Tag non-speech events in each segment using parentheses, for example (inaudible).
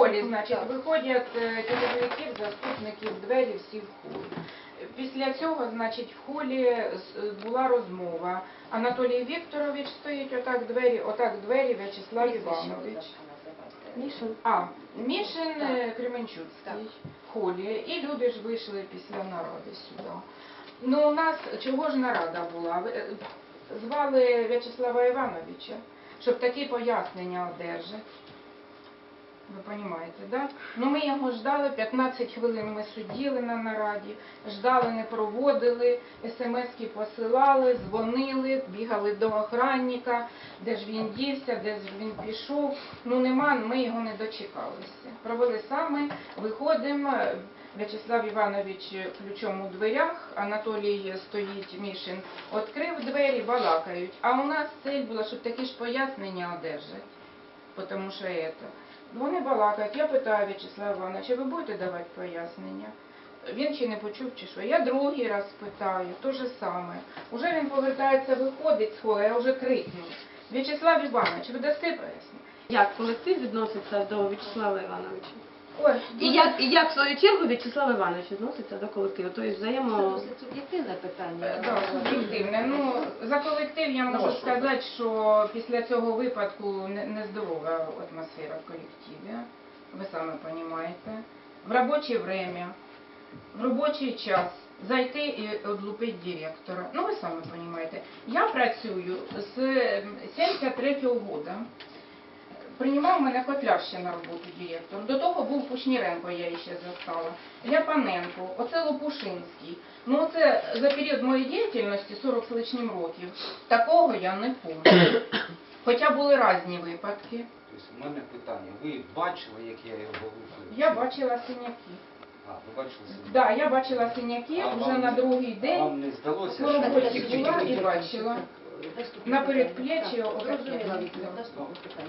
холі, значить, виходять е, керівників, заступників, двері всі в холі. Після цього, значить, в холі була розмова. Анатолій Вікторович стоїть, отак двері, отак двері, В'ячеслав Іванович. Мішин. А, Мішин е, Кременчуцький в холі. І люди ж вийшли після наради сюди. Ну, у нас чого ж нарада була? Е, Звали В'ячеслава Івановича, щоб такі пояснення одержати. Ви розумієте, да? Ну ми його ждали, 15 хвилин ми сиділи на нараді, ждали, не проводили, смски посилали, дзвонили, бігали до охранника, де ж він дівся, де ж він пішов. Ну нема, ми його не дочекалися. Провели саме, виходимо. В'ячеслав Іванович ключом у дверях, Анатолій стоїть Мішин, відкрив двері, балакають. А у нас цель була, щоб такі ж пояснення одержати. Тому що це. Вони балакають. Я питаю В'ячеслава Івановича, ви будете давати пояснення? Він чи не почув, чи що. Я другий раз питаю, то же саме. Уже він повертається, виходить з холу, я вже крикну. В'ячеслав Іванович, ви дасте пояснення? Як колектив відноситься до В'ячеслава Івановича? Ой, І як, і як в свою чергу В'ячеслав Іванович відноситься до колективу? Тобто взаємо... Це суб'єктивне питання. Е, Да, суб'єктивне. Ну, за колектив я можу сказати, що після цього випадку не- нездорова атмосфера в колективі. Ви самі розумієте. В робоче время, в робочий час зайти і одлупити директора. Ну, ви самі розумієте. Я працюю з 73-го року. Приймав мене Котляр ще на роботу директор. До того був Пушніренко, я ще застала. Ляпаненко, оце Лопушинський. Ну оце за період моєї діяльності, 40 з лишнім років, такого я не пам'ятаю. (coughs) Хоча були різні випадки. Тобто у мене питання. Ви бачили, як я його вилупив? Я бачила синяки. А, ви бачили я бачила синяки А вже вам на другий А день. вам не здалося, що ви була і бачила. На передплечі Вікторія.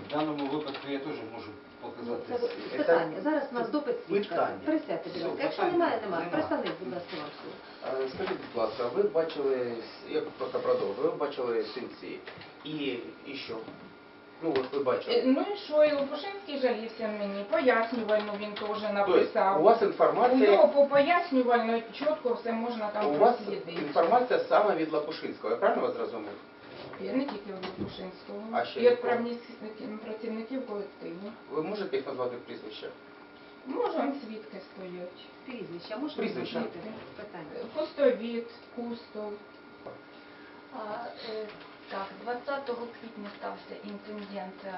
В даному випадку я теж можу показати. Це питання. Зараз у нас допит свідка. питання. Присядьте, будь ласка. Все, Якщо немає, немає. нема. Представник, будь ласка, вам слово. Е, Скажіть, будь ласка, ви бачили, я просто продовжую, ви бачили синці. І, і що? Ну от ви Е, бачили. Ну і що, і Лопушинський жалівся мені, пояснювальну він теж Тобто написав. у вас У інформація, нього по пояснювально чітко все можна там у вас прослідити. інформація саме від Лапушинського, я правильно вас зрозумів? Я не тільки від Лопушинського. А ще і від від правні- працівників колективу. Ви можете їх назвати прізвища? Може, он свідки стоять. Прізвище, можна Прізвище. назвати? Питання. Пустовіт, Кустов. А, е, Так, 20 квітня стався інцидент е,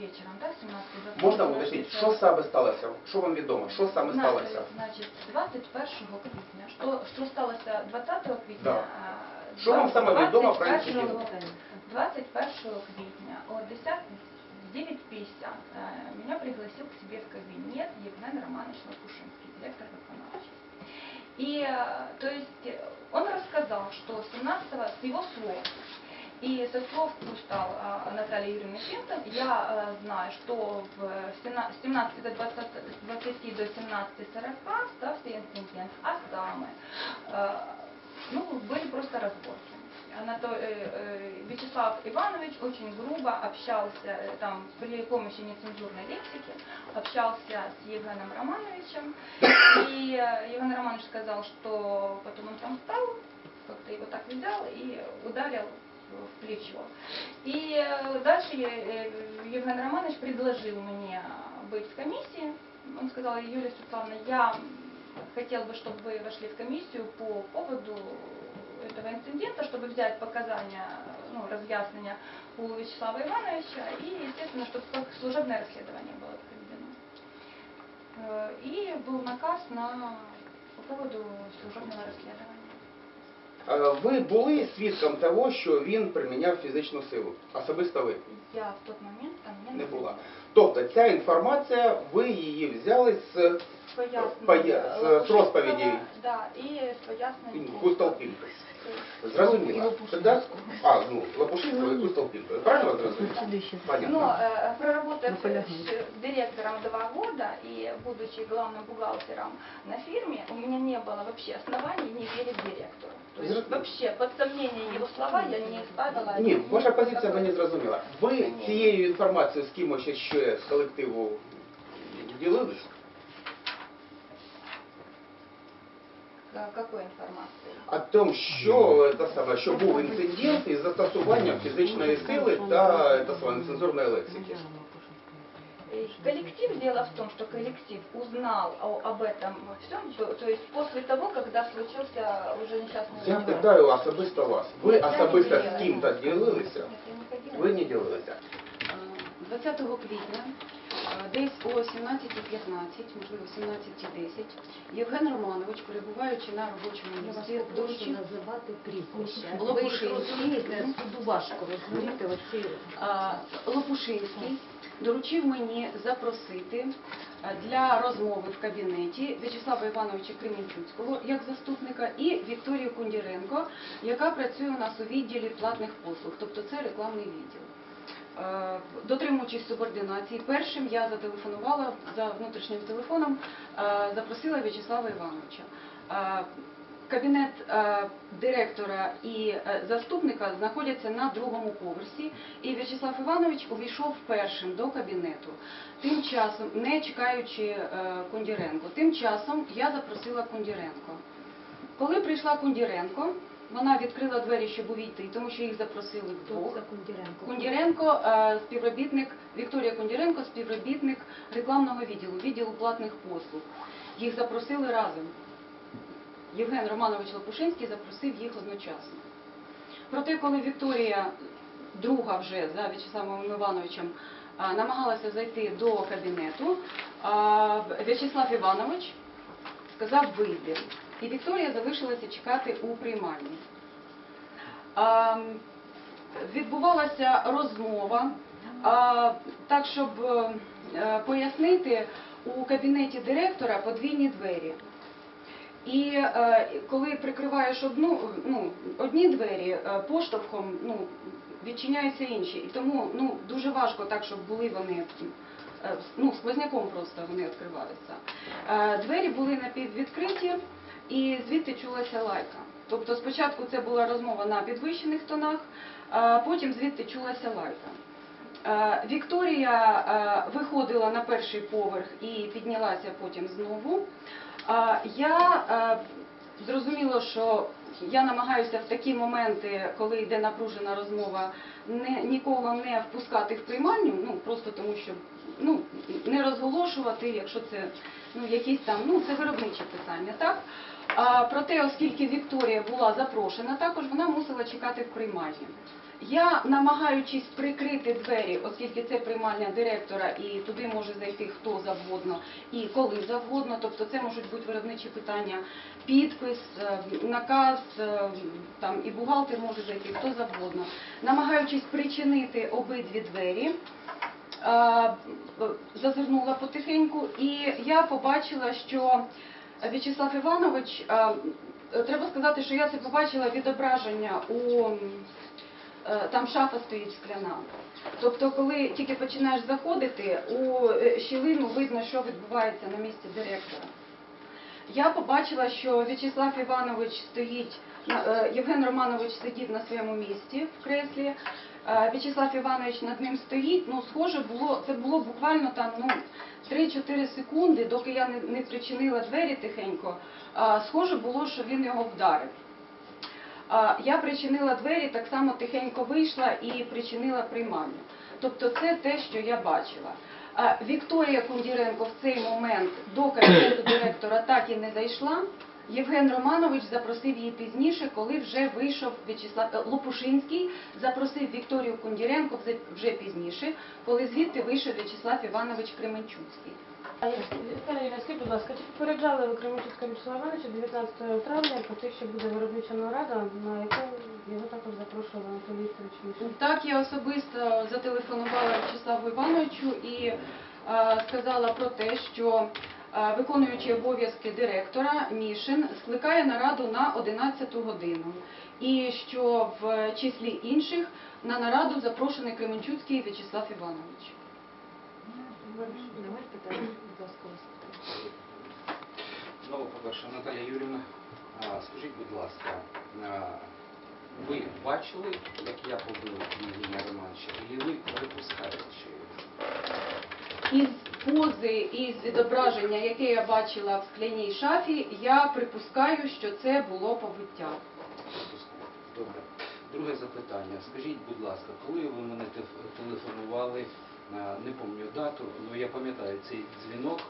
вечором, так, 17 Можна уточнити, що саме сталося? Що вам відомо? Що саме Значить, сталося? Значить, 21 квітня. Що, що сталося 20 квітня? Да. Що вам саме відомо про 21 інцидент? Питання. 21 квітня о 10 в 9.50 э, меня пригласил к себе в кабинет Евген Романович Лопушинский, директор выполнявший. И, э, то есть, э, он рассказал, что 17 с его слов, и со слов устал Натальи Юрьевны Финтон, я э, знаю, что в 17 с 17 до 20, с 20 до 17.40 стався инцидент, а самое, э, ну, были просто разборки. Анато... э, э, Вячеслав Иванович очень грубо общался, э, там, при помощи нецензурной лексики, общался с Евгеном Романовичем. И Евген Романович сказал, что потом он там встал, как-то его так взял и ударил в плечо. И дальше Евген Романович предложил мне быть в комиссии. Он сказал, Юлия Светлановна, я хотел бы, чтобы вы вошли в комиссию по поводу этого инцидента, чтобы взять показания, ну, разъяснения у Вячеслава Ивановича и, естественно, чтобы как служебное расследование было проведено. Э, И был наказ на по поводу служебного расследования. Е, Ви були свідком того, що він приміняв фізичну силу? Особисто ви? Я в тот момент там не, Не була. находилась. Тобто ця інформація, ви її взяли з Пояснення Поя- з- з Лопушинського, розповідей. Да, і з пояснень Кусталпінка. Зрозуміло. Тогда, а, ну, Лапушинського і Кусталпінка. Правильно вас зрозумів? Но Понятно. э, проработав Наполягаю. с директором два года и будучи главным бухгалтером на фирме, у меня не было вообще оснований не верить директору. То есть Зрозуміло. вообще под сомнение его слова я не ставила. Ні, ваша никакой- позиція мені зрозуміла. Ви цією інформацією з кимось ще з колективу ділились? К- Какой информации? А том, що, те саме, що був інцидент із застосуванням фізичної сили та те саме, нецензурної лексики. Э, Коллектив, дело в том, что коллектив узнал о- об этом всем, то есть после того, когда случился уже несчастный Я случай. питаю особисто вас. Ви Я не особисто з ділилася. ким-то ділилися? Нет, я не ходила. Ви не ділилися. 20 квітня, е, десь о 17.15, можливо 17.10, Євген Романович, перебуваючи на робочому місці, доручив називати Ви розумієте, суду важко розуміти оці Лопушинський доручив мені запросити для розмови в кабінеті В'ячеслава Івановича Кременчуцького як заступника і Вікторію Кундіренко, яка працює у нас у відділі платних послуг, тобто це рекламний відділ. Е, Дотримуючись субординації, першим я зателефонувала за внутрішнім телефоном, е, запросила В'ячеслава Івановича. Е, Кабінет директора і заступника знаходяться на другому поверсі, і В'ячеслав Іванович увійшов першим до кабінету. Тим часом, не чекаючи Кундіренко, тим часом я запросила Кундіренко. Коли прийшла Кундіренко, вона відкрила двері, щоб увійти, тому що їх запросили вдвох. Кундіренко. Кундіренко, е, співробітник, Вікторія Кундіренко, співробітник рекламного відділу, відділу платних послуг. Їх запросили разом. Євген Романович Лопушинський запросив їх одночасно. Проте, коли Вікторія, друга вже за В'ячеславом Івановичем, е, намагалася зайти до кабінету, е, В'ячеслав Іванович сказав вийди. І Вікторія залишилася чекати у приймальні. А, відбувалася розмова, а, так щоб е, пояснити, у кабінеті директора подвійні двері. І е, коли прикриваєш одну, ну, одні двері е, поштовхом, ну, відчиняються інші. І тому ну, дуже важко так, щоб були вони е, ну, сквозняком просто вони відкривалися. Е, двері були напіввідкриті, і звідти чулася лайка. Тобто спочатку це була розмова на підвищених тонах, а потім звідти чулася лайка. Вікторія виходила на перший поверх і піднялася потім знову. Я зрозуміла, що я намагаюся в такі моменти, коли йде напружена розмова, не, нікого не впускати в приймальню, ну просто тому що ну, не розголошувати, якщо це ну, якісь там, ну це виробничі питання, так? А, проте, оскільки Вікторія була запрошена, також вона мусила чекати в приймальні. Я, намагаючись прикрити двері, оскільки це приймальня директора, і туди може зайти хто завгодно і коли завгодно, тобто це можуть бути виробничі питання, підпис, е, наказ, е, там і бухгалтер може зайти, хто завгодно. Намагаючись причинити обидві двері, е, зазирнула потихеньку, і я побачила, що В'ячеслав Іванович, е, треба сказати, що я це побачила відображення у е, там шафа стоїть скляна. Тобто, коли тільки починаєш заходити, у е, щілину видно, що відбувається на місці директора. Я побачила, що В'ячеслав Іванович стоїть, е, Євген Романович сидів на своєму місці в креслі. Е, В'ячеслав Іванович над ним стоїть. Ну, схоже, було це було буквально там ну 3-4 секунди, доки я не, не причинила двері тихенько. е, Схоже було, що він його вдарив. А, Я причинила двері, так само тихенько вийшла і причинила приймальню. Тобто це те, що я бачила. Вікторія Кундіренко в цей момент до кабінету директора так і не зайшла. Євген Романович запросив її пізніше, коли вже вийшов В'ячеслав е, Лопушинський, запросив Вікторію Кундіренко вже- пізніше, коли звідти вийшов В'ячеслав Іванович Кременчуцький. Скажіть, будь ласка, чи попереджали ви Кременчуцького Вячеслава Івановича 19 травня про те, що буде виробнича нарада, на яку його також запрошував Анатолій Вікторович Так, я особисто зателефонувала В'ячеславу Івановичу і е, сказала про те, що е, виконуючий обов'язки директора Мішин скликає нараду на 11 годину. І що в числі інших на нараду запрошений Кременчуцький В'ячеслав Іванович. Немає питання, будь ласка, вас. Ну, по-перше, Наталія Юрівна, скажіть, будь ласка, ви бачили, як я побив Євгенія Романовича, і ви припускаєте, що Із пози і відображення, яке я бачила в скляній шафі, я припускаю, що це було побиття. Добре. Друге запитання. Скажіть, будь ласка, коли ви мене телефонували, не пам'ятаю дату, але я пам'ятаю цей дзвінок,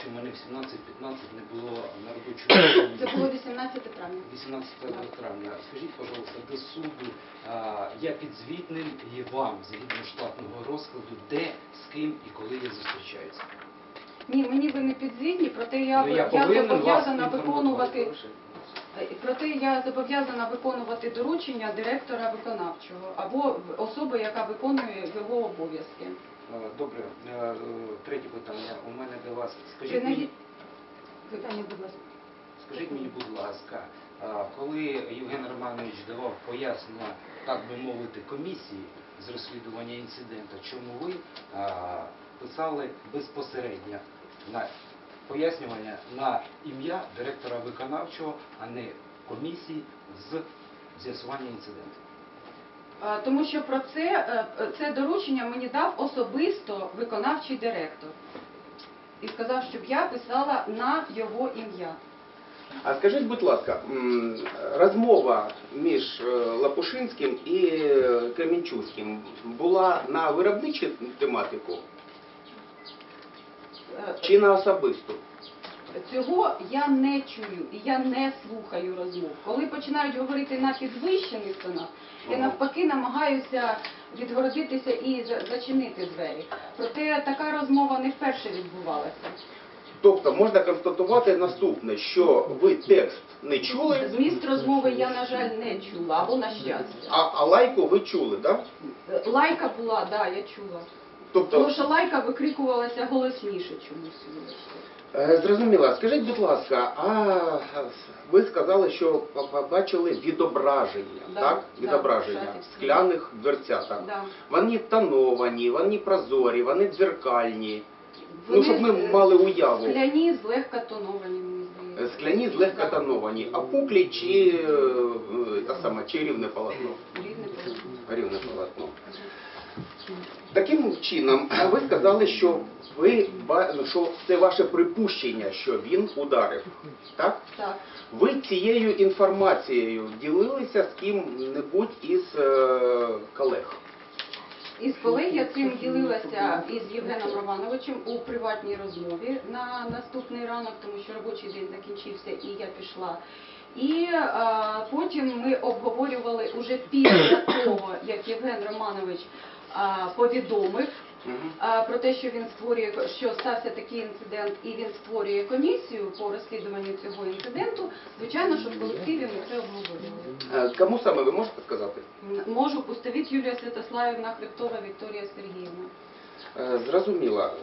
що мене в 17.15 не було на робочому (coughs) Це було 18 травня. 18 травня. Скажіть, пожалуйста, до суду я підзвітним і вам згідно штатного розкладу, де, з ким і коли я зустрічаюся. Ні, мені ви не підзвітні, проте я, Ну, я я зобов'язана виконувати. Е, Проте я зобов'язана виконувати доручення директора виконавчого або особи, яка виконує його обов'язки. Е, Добре, Е, третє питання у мене до вас. Скажіть мені, Питання, будь ласка. скажіть мені, будь ласка, коли Євген Романович давав пояснення, так би мовити, комісії з розслідування інциденту, чому ви писали безпосередньо на пояснювання на ім'я директора виконавчого, а не комісії з з'ясування інциденту? Е, Тому що про це, е, це доручення мені дав особисто виконавчий директор. І сказав, щоб я писала на його ім'я. А скажіть, будь ласка, розмова між е, Лапушинським і е, була на виробничу тематику чи на особисту? Цього я не чую і я не слухаю розмов. Коли починають говорити на підвищених тонах, я навпаки намагаюся відгородитися і зачинити двері. Проте така розмова не вперше відбувалася. Тобто можна констатувати наступне, що ви текст не чули, Зміст розмови я, на жаль, не чула, або на щастя. а, а лайку ви чули, так? Е, Лайка була, да, я чула. Тобто, Тому що лайка викрикувалася голосніше чомусь. е, зрозуміло. Скажіть, будь ласка, а ви сказали, що побачили відображення, Да, так? да, Відображення шафівські. скляних дверцяток. Да. Вони тоновані, вони прозорі, вони дзеркальні. Ну, щоб ми е, мали уяву. Скляні, злегка тоновані, мені здається. Скляні злегка тоновані, а пуклі чи, е, е, та сама, чи рівне полотно. Рівне полотно. Рівне полотно. Таким чином, (clears throat) ви сказали, що ви що це ваше припущення, що він ударив. Так? Так. Ви цією інформацією ділилися з ким-небудь із е, колег. Із колег я цим ділилася із Євгеном Романовичем у приватній розмові на наступний ранок, тому що робочий день закінчився і я пішла. І а, потім ми обговорювали уже після того, як Євген Романович повідомив про те, що він створює що стався такий інцидент, і він створює комісію по розслідуванню цього інциденту. Звичайно, що в колективі ми це обговорювали. Е, Кому саме ви можете сказати? Можу пустовіт Юлія Святославівна Хребтова Вікторія Сергіївна. Е, Зрозуміло.